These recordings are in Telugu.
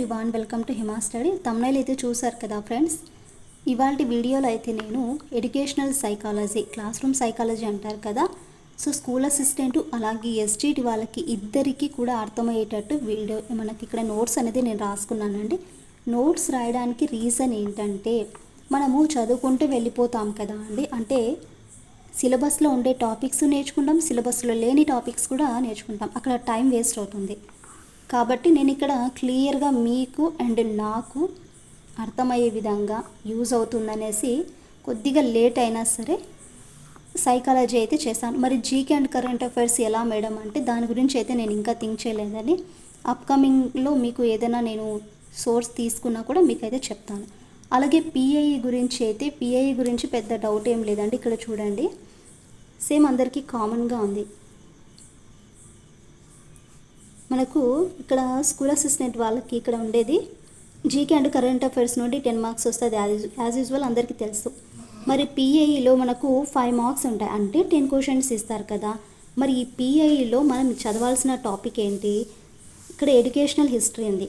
Everyone welcome to Hima study thumbnail అయితే చూశారు కదా ఫ్రెండ్స్ ఇవాళ వీడియోలో అయితే నేను educational psychology class room psychology అంటారు కదా. సో స్కూల్ అసిస్టెంట్ అలాగే ఎస్టీటీ వాళ్ళకి ఇద్దరికీ కూడా అర్థమయ్యేటట్టు వీడియో మనకి ఇక్కడ నోట్స్ అనేది నేను రాసుకున్నానండి. నోట్స్ రాయడానికి రీజన్ ఏంటంటే మనము చదువుకుంటూ వెళ్ళిపోతాం కదా అండి. అంటే సిలబస్లో ఉండే టాపిక్స్ నేర్చుకుంటాం సిలబస్లో లేని టాపిక్స్ కూడా నేర్చుకుంటాం. అక్కడ టైం వేస్ట్ అవుతుంది. కాబట్టి నేను ఇక్కడ క్లియర్గా మీకు అండ్ నాకు అర్థమయ్యే విధంగా యూజ్ అవుతుందనేసి కొద్దిగా లేట్ అయినా సరే సైకాలజీ అయితే చేశాను. మరి జీకే అండ్ కరెంట్ అఫైర్స్ ఎలా మేడం అంటే దాని గురించి అయితే నేను ఇంకా థింక్ చేయలేదని అప్కమింగ్లో మీకు ఏదైనా నేను సోర్స్ తీసుకున్నా కూడా మీకైతే చెప్తాను. అలాగే పిఐఈ గురించి అయితే పిఐఈ గురించి పెద్ద డౌట్ ఏం లేదండి. ఇక్కడ చూడండి. సేమ్ అందరికీ కామన్గా ఉంది. మనకు ఇక్కడ స్కూల్ అసిస్టెంట్ వాళ్ళకి ఇక్కడ ఉండేది. జీకే అండ్ కరెంట్ అఫైర్స్ నుండి టెన్ మార్క్స్ వస్తుంది యాజ్ యూజువల్ అందరికీ తెలుసు. మరి పిఐఈలో మనకు ఫైవ్ మార్క్స్ ఉంటాయి. అంటే టెన్ క్వశ్చన్స్ ఇస్తారు కదా. మరి ఈ పీఐఈలో మనం చదవాల్సిన టాపిక్ ఏంటి? ఇక్కడ ఎడ్యుకేషనల్ హిస్టరీ ఉంది.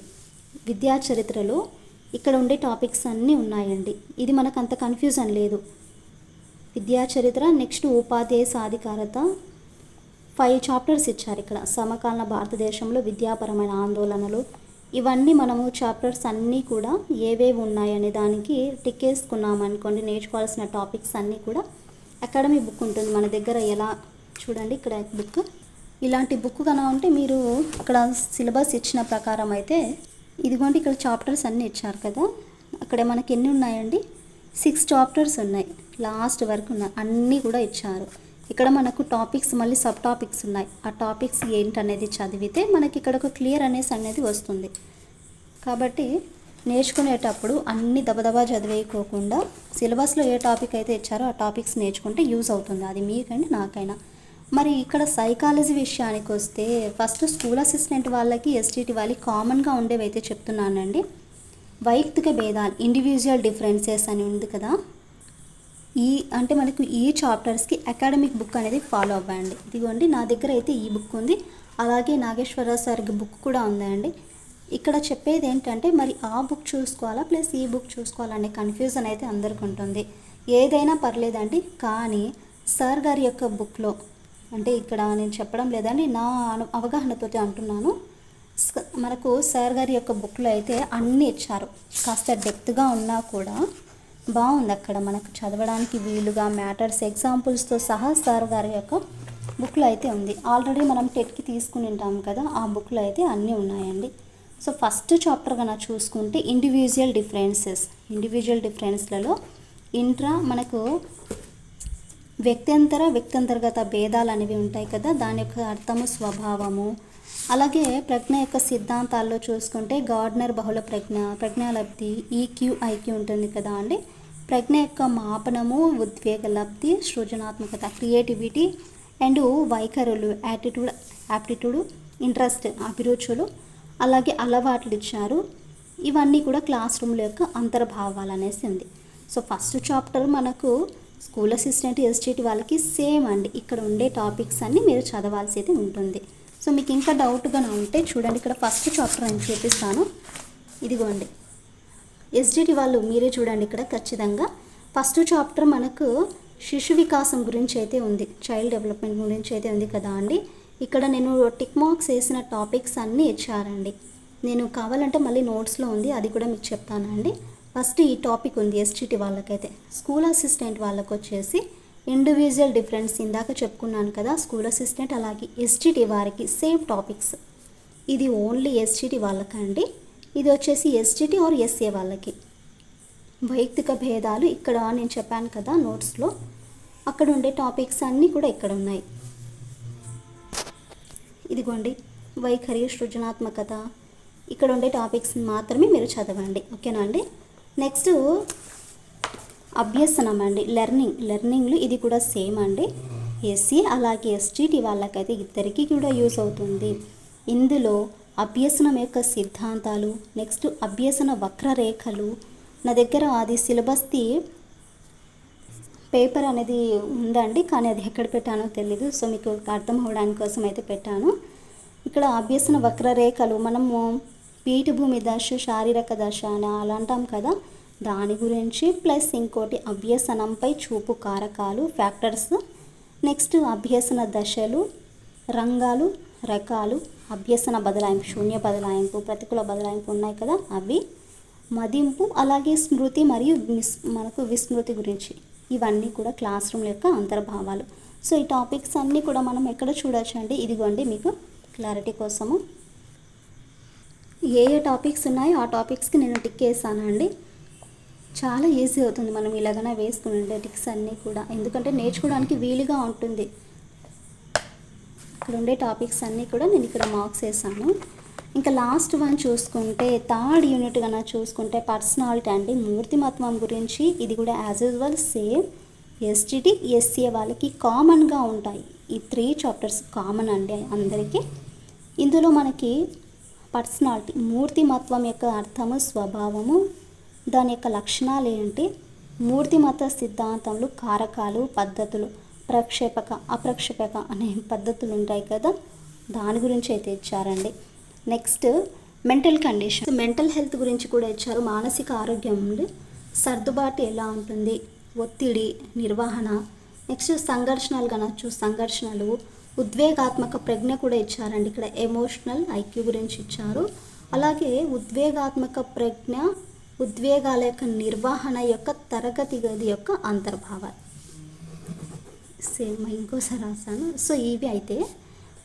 విద్యా చరిత్రలో ఇక్కడ ఉండే టాపిక్స్ అన్నీ ఉన్నాయండి. ఇది మనకు అంత కన్ఫ్యూజన్ లేదు. విద్యా చరిత్ర నెక్స్ట్ ఉపాధ్యాయ సాధికారత ఫైవ్ చాప్టర్స్ ఇచ్చారు ఇక్కడ. సమకాలీన భారతదేశంలో విద్యాపరమైన ఆందోళనలు. ఇవన్నీ మనము చాప్టర్స్ అన్నీ కూడా ఏవేవి ఉన్నాయనే దానికి టిక్ వేసుకున్నాం అనుకోండి నేర్చుకోవాల్సిన టాపిక్స్ అన్నీ కూడా అకాడమీ బుక్ ఉంటుంది. మన దగ్గర ఎలా చూడండి ఇక్కడ బుక్. ఇలాంటి బుక్ కన ఉంటే మీరు ఇక్కడ సిలబస్ ఇచ్చిన ప్రకారం అయితే ఇదిగోండి ఇక్కడ చాప్టర్స్ అన్నీ ఇచ్చారు కదా. అక్కడ మనకి ఎన్ని ఉన్నాయండి? సిక్స్ చాప్టర్స్ ఉన్నాయి. లాస్ట్ వరకు ఉన్నాయి అన్నీ కూడా ఇచ్చారు. ఇక్కడ మనకు టాపిక్స్ మళ్ళీ సబ్ టాపిక్స్ ఉన్నాయి. ఆ టాపిక్స్ ఏంటనేది చదివితే మనకి ఇక్కడ ఒక క్లియర్ అనేసి అనేది వస్తుంది. కాబట్టి నేర్చుకునేటప్పుడు అన్ని దబదబా చదివేయకోకుండా సిలబస్లో ఏ టాపిక్ అయితే ఇచ్చారో ఆ టాపిక్స్ నేర్చుకుంటే యూజ్ అవుతుంది. అది మీకైనా నాకైనా. మరి ఇక్కడ సైకాలజీ విషయానికి వస్తే ఫస్ట్ స్కూల్ అసిస్టెంట్ వాళ్ళకి ఎస్టీటీ వాళ్ళకి కామన్గా ఉండేవి అయితే చెప్తున్నానండి. వైయక్తిక భేదాలు ఇండివిజువల్ డిఫరెన్సెస్ అని ఉంది కదా. ఈ అంటే మనకు ఈ చాప్టర్స్కి అకాడమిక్ బుక్ అనేది ఫాలో అవ్వండి. ఇదిగోండి నా దగ్గర అయితే ఈ బుక్ ఉంది. అలాగే నాగేశ్వరరావు సార్కి బుక్ కూడా ఉందండి. ఇక్కడ చెప్పేది ఏంటంటే మరి ఆ బుక్ చూసుకోవాలా ప్లస్ ఈ బుక్ చూసుకోవాలనే కన్ఫ్యూజన్ అయితే అందరికి ఉంటుంది. ఏదైనా పర్లేదండి కానీ సార్ గారి యొక్క బుక్లో అంటే ఇక్కడ నేను చెప్పడం లేదండి నా అవగాహనతో అంటున్నాను. మనకు సార్ గారి యొక్క బుక్లో అయితే అన్నీ ఇచ్చారు. కాస్త డెప్త్గా ఉన్నా కూడా బాగుంది అక్కడ మనకు చదవడానికి వీలుగా మ్యాటర్స్ ఎగ్జాంపుల్స్తో సహా సార్ గారి యొక్క బుక్లో అయితే ఉంది. ఆల్రెడీ మనం టెట్కి తీసుకుని ఉంటాం కదా ఆ బుక్లో అయితే అన్నీ ఉన్నాయండి. సో ఫస్ట్ చాప్టర్ కన్నా చూసుకుంటే ఇండివిజువల్ డిఫరెన్సెస్ ఇండివిజువల్ డిఫరెన్స్లలో ఇంట్రా మనకు వ్యక్త్యంతర వ్యక్తంతర్గత భేదాలు అనేవి ఉంటాయి కదా దాని యొక్క అర్థము స్వభావము అలాగే ప్రజ్ఞ యొక్క సిద్ధాంతాల్లో చూసుకుంటే గార్డ్నర్ బహుళ ప్రజ్ఞ ప్రజ్ఞాలబ్ధి ఈక్యూ ఐక్యూ ఉంటుంది కదా అండి. ప్రజ్ఞ యొక్క మాపనము ఉద్వేగ లబ్ధి సృజనాత్మకత క్రియేటివిటీ అండ్ వైఖరులు యాటిట్యూడ్ యాప్టిట్యూడ్ ఇంట్రెస్ట్ అభిరుచులు అలాగే అలవాట్లు ఇచ్చారు. ఇవన్నీ కూడా క్లాస్ రూమ్ల యొక్క అంతర్భావాలు అనేసి ఉంది. సో ఫస్ట్ చాప్టర్ మనకు స్కూల్ అసిస్టెంట్ ఎస్టీటీ వాళ్ళకి సేమ్ అండి. ఇక్కడ ఉండే టాపిక్స్ అన్నీ మీరు చదవాల్సి అయితే ఉంటుంది. సో మీకు ఇంకా డౌట్గా ఉంటే చూడండి ఇక్కడ ఫస్ట్ చాప్టర్ నేను చూపిస్తాను. ఇదిగోండి. ఎస్డిటి వాళ్ళు మీరే చూడండి ఇక్కడ ఖచ్చితంగా. ఫస్ట్ చాప్టర్ మనకు శిశు వికాసం గురించి అయితే ఉంది చైల్డ్ డెవలప్మెంట్ గురించి అయితే ఉంది కదా అండి. ఇక్కడ నేను టిక్ మార్క్స్ వేసిన టాపిక్స్ అన్నీ ఇచ్చారండి. నేను కావాలంటే మళ్ళీ నోట్స్లో ఉంది అది కూడా మీకు చెప్తానండి. ఫస్ట్ ఈ టాపిక్ ఉంది ఎస్టిటి వాళ్ళకైతే. స్కూల్ అసిస్టెంట్ వాళ్ళకు వచ్చేసి ఇండివిజువల్ డిఫరెన్స్ ఇందాక చెప్పుకున్నాను కదా స్కూల్ అసిస్టెంట్ అలాగే ఎస్టీటీ వారికి సేమ్ టాపిక్స్ ఇది ఓన్లీ ఎస్టీటీ వాళ్ళకండి. ఇది వచ్చేసి ఎస్టీటీ ఆర్ ఎస్ఏ వాళ్ళకి. వైయక్తిక భేదాలు ఇక్కడ నేను చెప్పాను కదా నోట్స్లో అక్కడ ఉండే టాపిక్స్ అన్నీ కూడా ఇక్కడ ఉన్నాయి. ఇదిగోండి వైఖరి సృజనాత్మకత. ఇక్కడ ఉండే టాపిక్స్ మాత్రమే మీరు చదవండి. ఓకేనా అండి? నెక్స్ట్ అభ్యసనం అండి లెర్నింగ్. లెర్నింగ్లు ఇది కూడా సేమ్ అండి. ఎస్సీ అలాగే ఎస్టీటీ వాళ్ళకైతే ఇద్దరికీ కూడా యూస్ అవుతుంది. ఇందులో అభ్యసనం యొక్క సిద్ధాంతాలు నెక్స్ట్ అభ్యసన వక్రరేఖలు. నా దగ్గర అది సిలబస్ది పేపర్ అనేది ఉందండి కానీ అది ఎక్కడ పెట్టానో తెలీదు. సో మీకు అర్థం అవ్వడానికి కోసం అయితే పెట్టాను. ఇక్కడ అభ్యసన వక్రరేఖలు మనము పీఠభూమి దశ శారీరక దశ అని అలా అంటాం కదా. దాని గురించి ప్లస్ ఇంకోటి అభ్యసనంపై చూపు కారకాలు ఫ్యాక్టర్స్. నెక్స్ట్ అభ్యసన దశలు రంగాలు రకాలు. అభ్యసన బదలాయింపు శూన్య బదలాయింపు ప్రతికూల బదలాయింపు ఉన్నాయి కదా అవి. మదింపు అలాగే స్మృతి మరియు మిస్ మనకు విస్మృతి గురించి. ఇవన్నీ కూడా క్లాస్ రూమ్ యొక్క అంతర్భావాలు. సో ఈ టాపిక్స్ అన్నీ కూడా మనం ఎక్కడ చూడొచ్చు అండి? ఇదిగోండి మీకు క్లారిటీ కోసము. ఏ ఏ టాపిక్స్ ఉన్నాయో? ఆ టాపిక్స్కి నేను టిక్ వేసానండి అండి చాలా ఈజీ అవుతుంది మనం ఇలాగనే వేసుకుని టిక్స్ అన్నీ కూడా. ఎందుకంటే నేర్చుకోవడానికి వీలుగా ఉంటుంది. ఇక్కడ ఉండే టాపిక్స్ అన్నీ కూడా నేను ఇక్కడ మార్క్స్ వేసాను. ఇంకా లాస్ట్ వన్ చూసుకుంటే థర్డ్ యూనిట్ కన్నా చూసుకుంటే పర్సనాలిటీ అండి మూర్తిమత్వం గురించి ఇది కూడా as usual same STT SCA వాళ్ళకి కామన్గా ఉంటాయి. ఈ త్రీ చాప్టర్స్ కామన్ అండి అందరికీ. ఇందులో మనకి పర్సనాలిటీ మూర్తిమత్వం యొక్క అర్థము స్వభావము దాని యొక్క లక్షణాలు ఏంటి? మూర్తిమత సిద్ధాంతంలో కారకాలు పద్ధతులు ప్రక్షేపక అప్రక్షేపక అనే పద్ధతులు ఉంటాయి కదా? దాని గురించి అయితే ఇచ్చారండి. Next mental condition mental health గురించి కూడా ఇచ్చారు. మానసిక ఆరోగ్యం ఉంది. సర్దుబాటు ఎలా ఉంటుంది? ఒత్తిడి నిర్వహణ. నెక్స్ట్ సంఘర్షణలు కనొచ్చు. సంఘర్షణలు. ఉద్వేగాత్మక ప్రజ్ఞ కూడా ఇచ్చారండి. ఇక్కడ ఎమోషనల్ ఐక్యూ గురించి ఇచ్చారు. అలాగే ఉద్వేగాత్మక ప్రజ్ఞ ఉద్వేగాల యొక్క నిర్వహణ యొక్క తరగతి గది యొక్క అంతర్భావాలు. సేమ్ ఇంకోసారి రాస్తాను. సో ఇవి అయితే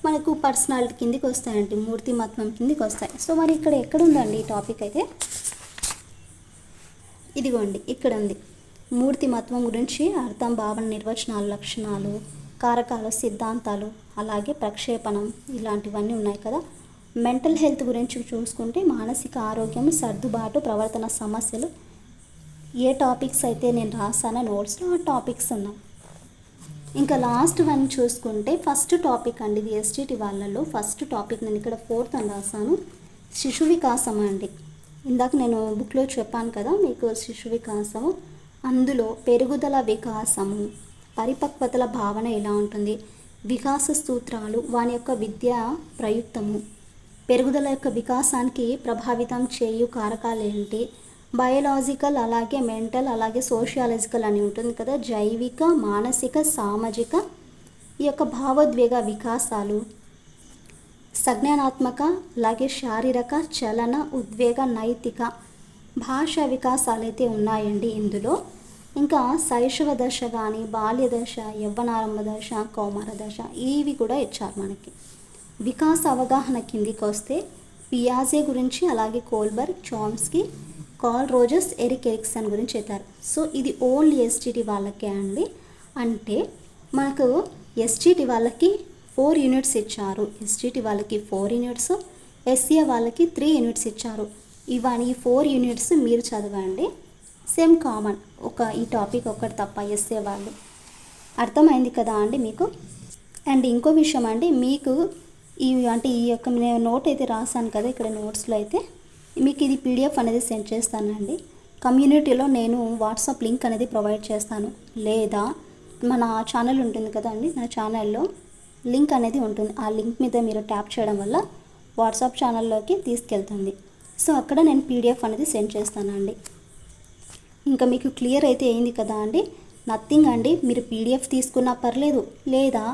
మనకు పర్సనాలిటీ కిందికి వస్తాయండి మూర్తిమత్వం కిందికి వస్తాయి. సో మరి ఇక్కడ ఎక్కడ ఉందండి ఈ టాపిక్ అయితే? ఇదిగోండి ఇక్కడ ఉంది. మూర్తిమత్వం గురించి అర్థం భావన నిర్వచనాలు లక్షణాలు కారకాలు సిద్ధాంతాలు అలాగే ప్రక్షేపణం ఇలాంటివన్నీ ఉన్నాయి కదా. మెంటల్ హెల్త్ గురించి చూసుకుంటే మానసిక ఆరోగ్యం సర్దుబాటు ప్రవర్తన సమస్యలు. ఏ టాపిక్స్ అయితే నేను రాసానో నోట్స్లో ఆ టాపిక్స్ ఉన్నాయి. ఇంకా లాస్ట్ వన్ చూసుకుంటే ఫస్ట్ టాపిక్ అండి ఇది ఎస్టీటీ వాళ్ళలో. ఫస్ట్ టాపిక్ నేను ఇక్కడ ఫోర్త్ అని రాసాను. శిశు వికాసం అండి? ఇందాక నేను బుక్లో చెప్పాను కదా మీకు శిశు వికాసము అందులో పెరుగుదల వికాసము పరిపక్వతల భావన ఎలా ఉంటుంది వికాస సూత్రాలు వాని యొక్క విద్యా ప్రయుక్తము పెరుగుదల యొక్క వికాసానికి ప్రభావితం చేయు కారకాలు ఏంటి? బయోలాజికల్ అలాగే మెంటల్ అలాగే సోషియాలజికల్ అని ఉంటుంది కదా. జైవిక మానసిక సామాజిక ఈ యొక్క భావోద్వేగ వికాసాలు. సంజ్ఞానాత్మక అలాగే శారీరక చలన ఉద్వేగ నైతిక భాషా వికాసాలు అయితే ఉన్నాయండి ఇందులో. ఇంకా శైశవ దశ కానీ బాల్య దశ యవ్వనారంభ దశ కౌమార దశ ఇవి కూడా ఇచ్చారు మనకి. వికాస అవగాహన కిందికి వస్తే పియాజే గురించి అలాగే Kohlberg Chomsky Carl Rogers Erik Erikson గురించి చెప్పారు సో ఇది ఓన్లీ ఎస్టీటీ వాళ్ళకే అండి. అంటే మనకు ఎస్టీటీ వాళ్ళకి ఫోర్ యూనిట్స్ ఇచ్చారు. ఎస్టీటీ వాళ్ళకి ఫోర్ యూనిట్స్ ఎస్సీఏ వాళ్ళకి త్రీ యూనిట్స్ ఇచ్చారు. ఇవన్నీ ఫోర్ యూనిట్స్ మీరు చదవండి. Same common. ఒక ఈ టాపిక్ ఒకటి తప్ప ఎస్సే వాళ్ళు. అర్థమైంది కదా అండి మీకు? అండ్ ఇంకో విషయం అండి మీకు ఈ అంటే ఈ యొక్క నేను నోట్ అయితే రాశాను కదా ఇక్కడ నోట్స్లో అయితే. మీకు ఇది పీడిఎఫ్ అనేది సెండ్ చేస్తానండి. కమ్యూనిటీలో నేను వాట్సాప్ లింక్ అనేది ప్రొవైడ్ చేస్తాను. లేదా మన ఛానల్ ఉంటుంది కదండి నా ఛానల్లో లింక్ అనేది ఉంటుంది. ఆ లింక్ మీద మీరు ట్యాప్ చేయడం వల్ల వాట్సాప్ ఛానల్లోకి తీసుకెళ్తుంది. సో అక్కడ నేను పీడిఎఫ్ అనేది సెండ్ చేస్తానండి. ఇంకా మీకు క్లియర్ అయితే అయింది కదా అండి. నథింగ్ అండి మీరు పీడిఎఫ్ తీసుకున్నా పర్లేదు. లేదా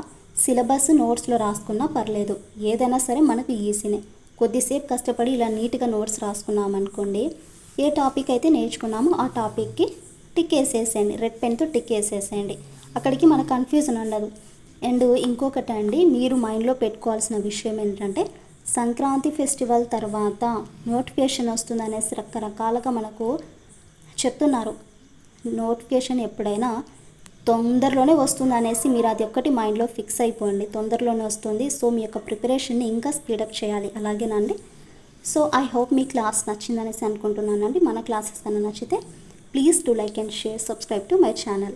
సిలబస్ నోట్స్లో రాసుకున్నా పర్లేదు. ఏదైనా సరే మనకు ఈజీనే. కొద్దిసేపు కష్టపడి ఇలా నీట్గా నోట్స్ రాసుకున్నామనుకోండి ఏ టాపిక్ అయితే నేర్చుకున్నామో ఆ టాపిక్కి టిక్ వేసేసేయండి. రెడ్ పెన్తో టిక్ వేసేసేయండి. అక్కడికి మన కన్ఫ్యూజన్ ఉండదు. అండ్ ఇంకొకటి అండి మీరు మైండ్లో పెట్టుకోవాల్సిన విషయం ఏంటంటే సంక్రాంతి ఫెస్టివల్ తర్వాత నోటిఫికేషన్ వస్తుందనేసి రకరకాలుగా మనకు చెప్తున్నారు. నోటిఫికేషన్ ఎప్పుడైనా తొందరలోనే వస్తుంది అనేసి మీరు అది ఒక్కటి మైండ్లో ఫిక్స్ అయిపోండి. తొందరలోనే వస్తుంది. సో మీ యొక్క ప్రిపరేషన్ని ఇంకా స్పీడప్ చేయాలి. అలాగేనండి. సో ఐ హోప్ మీ క్లాస్ నచ్చిందనేసి అనుకుంటున్నానండి. మన క్లాసెస్ కన్నా నచ్చితే please to like and share subscribe to my channel.